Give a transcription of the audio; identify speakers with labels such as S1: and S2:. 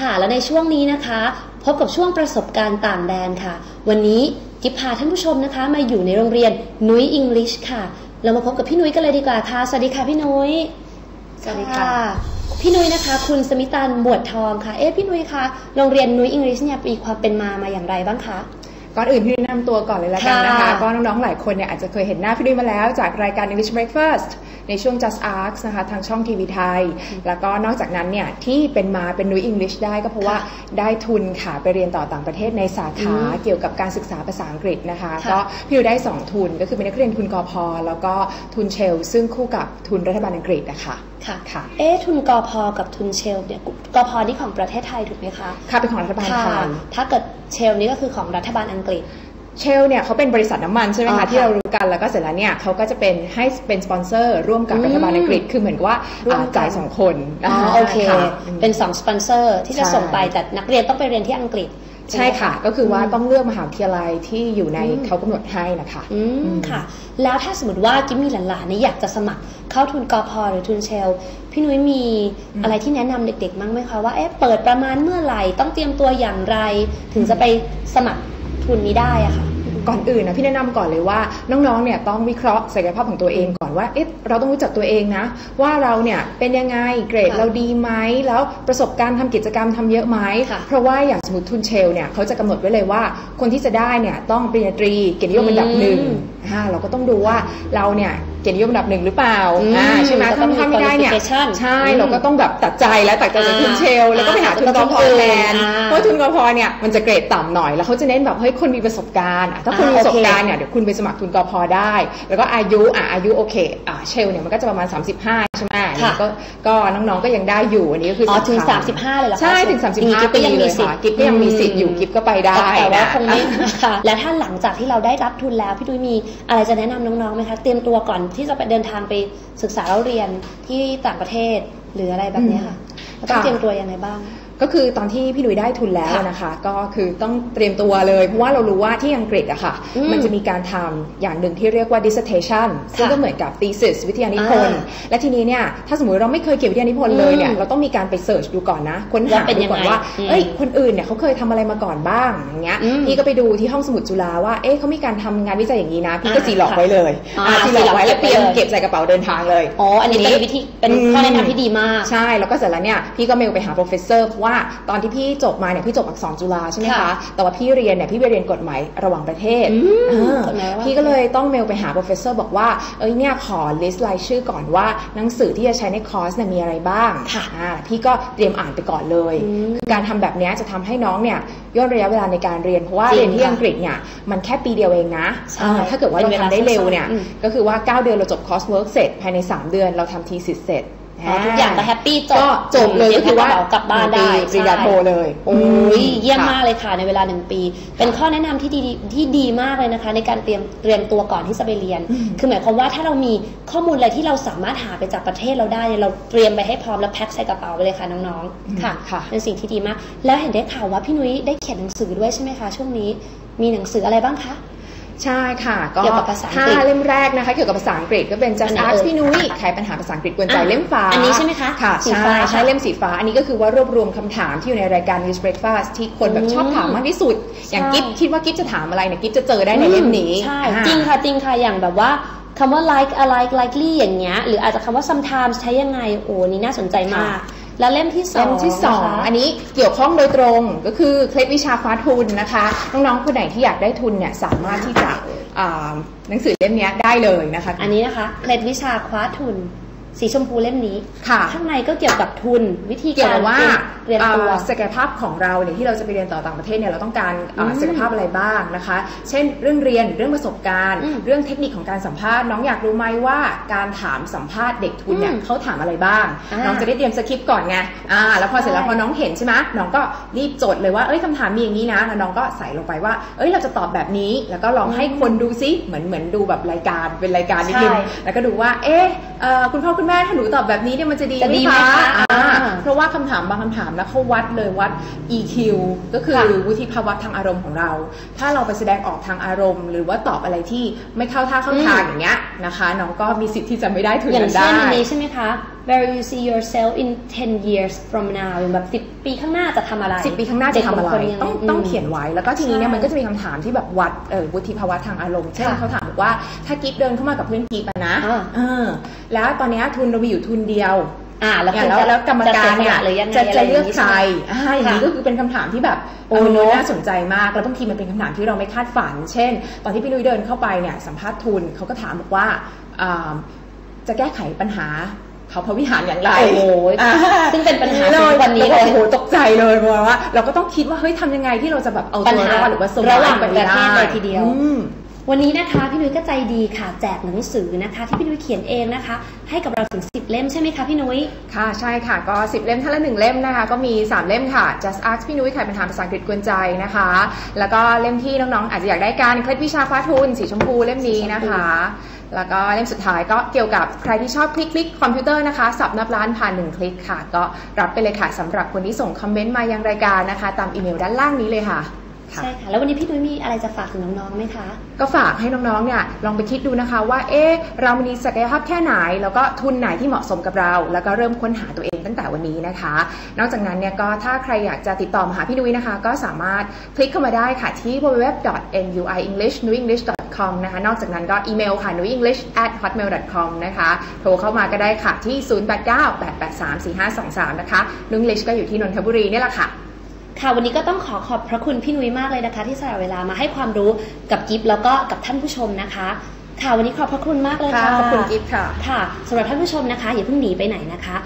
S1: ค่ะ แล้วในช่วงนี้นะคะ พบกับช่วงประสบการณ์ต่างแดนค่ะ วันนี้กิฟพาท่านผู้ชมนะคะ มาอยู่ในโรงเรียนนุ้ยอังกฤษค่ะ เรามาพบกับพี่นุ้ยกันเลยดีกว่าค่ะ สวัสดีค่ะพี่นุ้ย
S2: สวัสดีค่ะ
S1: พี่นุ้ยนะคะ คุณสมิตันบวชทองค่ะ เอ๊ะพี่นุ้ยคะ โรงเรียนนุ้ยอังกฤษเนี่ยมีความเป็นมามาอย่างไรบ้างคะ
S2: ก่อนอื่นพี่นุ้ยแนะนำตัวก่อนเลยละกันนะคะ
S1: ค่ะ
S2: ก็น้องๆ หลายคนเนี่ยอาจจะเคยเห็นหน้าพี่นุ้ยมาแล้ว จากรายการ English Breakfast ในช่วง Just Ask นะคะทางช่องทีวีไทย แล้วก็นอกจากนั้นเนี่ยที่เป็นมาเป็นนุ้ย English ได้ก็เพราะว่าได้ทุนค่ะไปเรียนต่อต่างประเทศในสาขา
S1: อืม
S2: เกี่ยวกับการศึกษาภาษาอังกฤษนะคะ
S1: ค่ะ
S2: ก็พี่นุ้ยได้2ทุนก็คือเป็นนักเรียนทุนกอพแล้วก็ทุนเชล ซึ่งคู่กับทุนรัฐบาลอังกฤษนะคะ
S1: ค่ะ
S2: ค่ะ
S1: เอ๊ะทุนกอพอกับทุนเชลเนี่ยกอพอนี่ของประเทศไทยถูกไหมคะ
S2: ค่ะเป็นของรัฐบาลไท
S1: ค่ะ
S2: ย
S1: ถ้าเกิดเชลนี่ก็คือของรัฐบาลอังกฤษ
S2: เชลเนี่ยเขาเป็นบริษัทน้ำมันใช่ไหม
S1: อ๋อ
S2: คะ
S1: ค่ะ
S2: ที่เรารู้กันแล้วก็เสร็จแล้วเนี่ยเขาก็จะเป็นให้เป็นสปอนเซอร์ร่วมกับ
S1: อืม
S2: รัฐบาลอังกฤษคือเหมือนกับว่า
S1: ร่วมกัน
S2: อ่าจ่ายสองคน
S1: อ๋อโอเค
S2: ค่ะ
S1: เป็น2สปอนเซอร์ที่จะ
S2: ใช่
S1: ส่งไปแต่นักเรียนต้องไปเรียนที่อังกฤษ
S2: ใช่ค่ะ ก็คือว่าต้องเลือกมหาวิทยาลัยที่อยู่ใน
S1: อืม
S2: เขากำหนดให้นะคะ
S1: อืม
S2: อืม
S1: ค่ะ แล้วถ้าสมมติว่ากิ๊มมีหลานๆนี่อยากจะสมัครเข้าทุนกอพอหรือทุนเชล พี่นุ้ยมีอะไรที่แนะนำเด็กๆมั้งไหมคะว่าเอ๊ะเปิดประมาณเมื่อไหร่ต้องเตรียมตัวอย่างไร ถึงจะไปสมัครทุนนี้ได้อะค่ะ
S2: ก่อนอื่นนะพี่แนะนำก่อนเลยว่าน้องๆเนี่ยต้องวิเคราะห์ศักยภาพของตัวเองก่อนว่าเอ๊ะเราต้องรู้จักตัวเองนะ ว่าเราเนี่ยเป็นยังไงเกรด
S1: ค่ะ
S2: เราดีไหมแล้วประสบการณ์ทำกิจกรรมทำเยอะไหม
S1: ค่ะ
S2: เพราะว่าอย่างสมมติทุนเชลเนี่ยเขาจะกำหนดไว้เลยว่า คนที่จะได้เนี่ยต้องปริญญาตรีเกียรตินิยมอันดับหนึ่ง
S1: อืม
S2: อ่าเราก็ต้องดูว่าเราเนี่ย เกียรตินิยมอันดับหนึ่งหรือเปล่า
S1: อืม
S2: อ่าใช่ไหม
S1: จะต้
S2: ถ้า
S1: องมี
S2: ถ้าไม่ได้เนี่ย
S1: qualification
S2: ใช่
S1: อืม
S2: เราก็ต้องแบบตัดใจแล้วตัดใจจากทุนเชล แล้วก็ไปหา
S1: อ่า
S2: ทุนกอพอ
S1: แล้วก็ทุนอื่น
S2: แทน
S1: อ่า
S2: เพราะทุนกอพอเนี่ยมันจะเกรดต่ำหน่อยแล้วเขาจะเน้นแบบเฮ้ยคนมีประสบการณ์อะถ้าคนมี
S1: อ่า
S2: ประสบ
S1: โอเค
S2: การณ์เนี่ยเดี๋ยวคุณไปสมัครทุนกอพอได้ แล้วก็อายุอะอายุโอเคอะเชลเนี่ยมันก็จะประมาณ 35 ใช่ไหม
S1: ค่ะ
S2: ก็ก็น้องๆก็ยังได้อยู่อันนี้ก็คือ
S1: อ๋อ
S2: อ
S1: ถึง
S2: สำคัญ
S1: 35 เลยเหรอคะ
S2: ใช่ถึง
S1: อย่างนี้
S2: 35
S1: กิ๊บ
S2: ปี
S1: ก็ยัง
S2: เล
S1: มี
S2: ย
S1: สิท
S2: ค่ะ
S1: ธิ์
S2: กิ๊บก็ยังมีสิทธิ์อยู่กิ๊บก็ไปได้
S1: แต่ว่า
S2: นะ
S1: คงไม่ค่ะและถ้าหลังจากที่เราได้รับทุนแล้วพี่ดุ้ยมีอะไรจะแนะนำน้องๆไหมคะเตรียมตัวก่อนที่จะไปเดินทางไปศึกษาเราเรียนที่ต่างประเทศหรืออะไรแบบนี้ค่ะ ต้อง
S2: ค่ะ
S1: เตรียมตัวยังไงบ้าง
S2: ก็คือตอนที่พี่หนุ่ยได้ทุนแล้ว
S1: ค่ะ
S2: นะคะ ก็คือต้องเตรียมตัวเลย เพราะว่าเรารู้ว่าที่อังกฤษอะค่ะ
S1: อืม
S2: มันจะมีการทำอย่างหนึ่งที่เรียกว่า dissertation ซึ่งก็เหมือนกับ thesis วิทยานิพนธ์
S1: อ่
S2: และทีนี้เนี่ยถ้าสมมติเราไม่เคยเขียนวิทยานิพนธ์เลยเนี่ย
S1: อืม
S2: เราต้องมีการไปเสิร์ชดูก่อนนะค้นหา
S1: ว่าเป็น
S2: ดู
S1: ยัง
S2: ก่อน
S1: ไง
S2: ว่า
S1: อืม
S2: เอ้ยคนอื่นเนี่ยเขาเคยทำอะไรมาก่อนบ้างอย่างเงี้ย
S1: อืม
S2: พี่ก็ไปดูที่ห้องสมุดจุฬาว่าเอ๊ะเขามีการทำงานวิจัยอย่างนี้นะ พี่ก็
S1: อ่า
S2: จีหลอก
S1: ค่ะ
S2: ไว้เลย
S1: อ่า
S2: อ่าจีหลอกไว้แล้วเตรียม
S1: เก็บไว้เลย
S2: เก็บใส่กระเป๋าเดินทางเลย
S1: อ๋ออันนี้เป็นวิธีเป็นข้อแนะนำที่ดีมาก
S2: ใช่แล้วก็เสร็จแล้วเนี่ยพี่ก็เมลไปหา professor เพราะว่าตอนที่พี่จบมาเนี่ยพี่จบอักษรจุฬาใช่ไหมคะ
S1: ค่ะ
S2: แต่ว่าพี่เรียนเนี่ยพี่ไปเรียนกฎหมายระหว่างประเทศ
S1: อืม
S2: อ่าก
S1: ฎหมายระหว่าง
S2: พี่ก็เลยต้องเมลไปหา professor บอกว่า เอ้ยเนี่ยขอ list รายชื่อก่อนว่าหนังสือที่จะใช้ในคอร์สเนี่ยมีอะไรบ้าง
S1: ค่ะ
S2: อ่าพี่ก็เตรียมอ่านไปก่อนเลย
S1: อืม
S2: คือการทำแบบเนี้ยจะทำให้น้องเนี่ยย่นระยะเวลาในการเรียน เพราะว่า
S1: จริง
S2: เรียนที่
S1: ค่ะ
S2: อังกฤษเนี่ยมันแค่ปีเดียวเองนะ
S1: ใช่
S2: อ่าถ้าเกิดว่าเรา
S1: เป็นเวลา
S2: ทำได้เร็วเนี่ย
S1: สั้นๆอืม
S2: ก็คือว่า 9 เดือนเราจบคอร์สเวิร์กเสร็จภายใน 3 เดือนเราทำทีสิทธิ์เสร็จ
S1: อ๋อ ทุกอย่างก็แฮปปี้จบ
S2: ก็จบเลยก็คือว่า
S1: เตรียมกระเป๋ากลับบ้านได้
S2: ปริญญาโทเลย
S1: โอ้ยเยี่ยม
S2: ค่ะ
S1: มากเลยค่ะในเวลาหนึ่งปี เป็นข้อแนะนำที่ดีที่ดีมากเลยนะคะ ในการเตรียมเตรียมตัวก่อนที่จะไปเรียน
S2: อืม
S1: คือหมายความว่าถ้าเรามีข้อมูลอะไรที่เราสามารถหาไปจากประเทศเราได้เนี่ยเราเตรียมไปให้พร้อมแล้วแพ็คใส่กระเป๋าไปเลยค่ะน้องๆค่ะ
S2: ค่ะ
S1: เป็นสิ่งที่ดีมาก แล้วเห็นได้ข่าวว่าพี่นุ้ยได้เขียนหนังสือด้วยใช่ไหมคะช่วงนี้ มีหนังสืออะไรบ้างคะ
S2: ใช่ค่ะ ก็
S1: เกี่ยวกับภาษาอังกฤษ
S2: ห้าเล่มแรกนะคะเกี่ยวกับภาษาอังกฤษก็เป็น
S1: อั
S2: just
S1: นไหน
S2: ask
S1: เอ่ย
S2: พี่นุ้ยไขปัญหาภาษาอังกฤษกวนใจ
S1: อะ
S2: เล่มฟ้า
S1: อันนี้ใช่ไหมคะ
S2: ค่ะ
S1: สี
S2: ใช่
S1: ฟ้า
S2: ใช่เล่มสีฟ้า อันนี้ก็คือว่ารวบรวมคำถามที่อยู่ในรายการ News Breakfast ที่คนแบบชอบถามมากที่สุด อย่าง
S1: ใช่
S2: กิ๊บคิดว่ากิ๊บจะถามอะไรเนี่ยกิ๊บจะเจอได้ในเล่มนี้
S1: ใช่
S2: อ่า
S1: จริงค่ะจริงค่ะอย่างแบบว่าคำว่า like alike likely อย่างเงี้ยหรืออาจจะคำว่า sometimes ใช้ยังไงโอ้นี่น่าสนใจมาก แล้วเล่มที่สอง
S2: เล่มที่สอง
S1: นะคะ
S2: อันนี้เกี่ยวข้องโดยตรงก็คือเคล็ดวิชาคว้าทุนนะคะ น้องๆคนไหนที่อยากได้ทุนเนี่ยสามารถที่จะอ่าหนังสือเล่มเนี้ยได้เลยนะคะ
S1: อันนี้นะคะเคล็ดวิชาคว้าทุน สีชมพูเล่มนี้
S2: ค่ะ
S1: ข้างในก็เกี่ยวกับทุนวิธี
S2: เกี่ยว
S1: การ
S2: กับว่า
S1: เตรียมตัว
S2: เอ่อศักยภาพของเราเนี่ยที่เราจะไปเรียนต่อต่างประเทศเนี่ยเราต้องการเอ่ออ
S1: ม
S2: ศักยภาพอะไรบ้างนะคะ เช่น เรื่องเรียนเรื่องประสบการณ์
S1: อืม
S2: เรื่องเทคนิคของการสัมภาษณ์น้องอยากรู้ไหมว่าการถามสัมภาษณ์เด็กทุนเนี่ย
S1: อืม
S2: เขาถามอะไรบ้าง
S1: อ่า
S2: น้องจะได้เตรียมสคริปต์ก่อนไงอ่าแล้วพอเสร็จแล้ว
S1: ใช่
S2: พอน้องเห็นใช่ไหมน้องก็รีบจดเลยว่าเอ้ยคำถามมีอย่างนี้นะแล้วน้องก็ใส่ลงไปว่า เอ้ยเราจะตอบแบบนี้แล้วก็ลองให้คนดูซิเหมือนเหมือนดูแบบรายการเป็นรายการนิดนึง
S1: ใช่
S2: แล้วก็ดูว่าเอ๊ะเอ่อคุณพ่อคุณแม่ถ้าหนูตอบแบบนี้เนี่ยมันจะดี
S1: จะดี
S2: ไหม
S1: ไหม
S2: คะ
S1: คะ
S2: อ่า
S1: อ่า
S2: เพราะว่าคำถามบางคำถามนะเขาวัดเลยวัด EQ ก็คือ
S1: ค่ะ
S2: วุฒิภาวะทางอารมณ์ของเรา ถ้าเราไปแสดงออกทางอารมณ์ หรือว่าตอบอะไรที่ไม่เข้าท่าเข้าทางอย่างเงี้ยนะคะน้องก็มีสิทธิ์ที่จะไม่ได้ทุน
S1: อย่าง
S2: นั้น
S1: เช่น
S2: ได้
S1: อันนี้ใช่ไหมคะ where you see yourself in 10 years from now อย่างแบบ 10 ปีข้างหน้าจะทำอะไร
S2: สิบปีข้างหน้าจะทำอะไร
S1: เด็กบางคนยัง
S2: ต้องต้อง
S1: ม
S2: เขียนไว้ แล้วก็ทีนี้เนี่ย
S1: ใช่
S2: มันก็จะมีคำถามที่แบบวัดเอ่อวุฒิภาวะทางอารมณ์เช่น
S1: ค่ะ
S2: เขาถามบอกว่าถ้ากิฟเดินเข้ามากับเพื่อนกิฟอะนะ
S1: อ่า
S2: เออแล้วตอนเนี้ยทุนเรามีอยู่ทุนเดียว
S1: อ่าแล้ว
S2: เนี่ย
S1: คุณ
S2: แล้ว
S1: จะ
S2: แล้วกรรมการเนี่ย
S1: จะสีสละหรือยังไง
S2: จะ
S1: อไร
S2: จะ
S1: ย่าง
S2: เลือก
S1: นี้
S2: ใคร
S1: ช่ไหม
S2: อ่าอย่างนี้
S1: ค่ะ
S2: ก็คือเป็นคำถามที่แบบ
S1: โอ้
S2: เออ
S1: เนอะ
S2: น่าสนใจมาก แล้วบางทีมันเป็นคำถามที่เราไม่คาดฝัน เช่น ตอนที่พี่นุ้ยเดินเข้าไปเนี่ยสัมภาษณ์ทุนเขาก็ถามบอกว่าอ่าจะแก้ไขปัญหา เขาพระวิหารอย่างไร
S1: โอ้โห
S2: อ่า
S1: ซึ่งเป็นปัญหา
S2: เล
S1: ทุ
S2: ย
S1: กวันนี้
S2: แล้
S1: เล
S2: วยโอ้โหตกใจเลยเพราะว่า เราก็ต้องคิดว่าเฮ้ยทำยังไงที่เราจะแบบเอา
S1: ปัญ
S2: ตัว
S1: หาร
S2: อดหรือว่าส
S1: ระหว่าง
S2: ไป
S1: ประเทศ
S2: ได้
S1: เลยทีเดียว
S2: อืม
S1: วันนี้นะคะพี่นุ้ยก็ใจดีค่ะแจกหนังสือนะคะ ที่พี่นุ้ยเขียนเองนะคะ ให้กับเราถึง 10 เล่มใช่ไหมคะพี่นุ้ย
S2: ค่ะใช่ค่ะก็ 10 เล่มท่านละหนึ่งเล่มนะคะ ก็มี 3 เล่มค่ะ Just Ask พี่นุ้ยใครเป็นถาภาษาอังกฤษกวนใจนะคะ แล้วก็เล่มที่น้องๆอาจจะอยากได้การเคล็ดวิชาฟ้าทุนสีชมพูเล่มนี้นะคะ แล้วก็เล่มสุดท้ายก็เกี่ยวกับใครที่ชอบคลิกคลิกคอมพิวเตอร์นะคะสับนับล้านผ่านหนึ่งคลิกค่ะ ก็รับไปเลยค่ะสำหรับคนที่ส่งคอมเมนต์มายังรายการนะคะ ตามอีเมลด้านล่างนี้เลยค่ะ
S1: ใช่ค่ะ แล้ววันนี้พี่นุ้ยมีอะไรจะฝากถึงน้องๆไหมคะ
S2: ก็ฝากให้น้องๆเนี่ยลองไปคิดดูนะคะว่าเอ๊ะเรามีศักยภาพแค่ไหน แล้วก็ทุนไหนที่เหมาะสมกับเรา แล้วก็เริ่มค้นหาตัวเองตั้งแต่วันนี้นะคะ นอกจากนั้นเนี่ยก็ถ้าใครอยากจะติดต่อมาหาพี่นุ้ยนะคะ ก็สามารถคลิกเข้ามาได้ค่ะที่ www.nuyenglish.nuyenglish.com นะคะนอกจากนั้นก็อีเมลค่ะ nuyenglish@hotmail.com นะคะโทรเข้ามาก็ได้ค่ะที่ 0898834523 นะคะนุ้ย English ก็อยู่ที่นนทบุรีเนี่ยแหละค่ะ
S1: ค่ะวันนี้ก็ต้องขอขอบพระคุณพี่นุ้ยมากเลยนะคะ ที่สละเวลามาให้ความรู้กับกิฟแล้วก็กับท่านผู้ชมนะคะค่ะวันนี้ขอบพระคุณมากเลย
S2: ค่ะ
S1: ค่ะ
S2: ขอบคุณกิฟต์ค่ะ
S1: ค่ะสำหรับท่านผู้ชมนะคะอย่าเพิ่งหนีไปไหนนะคะ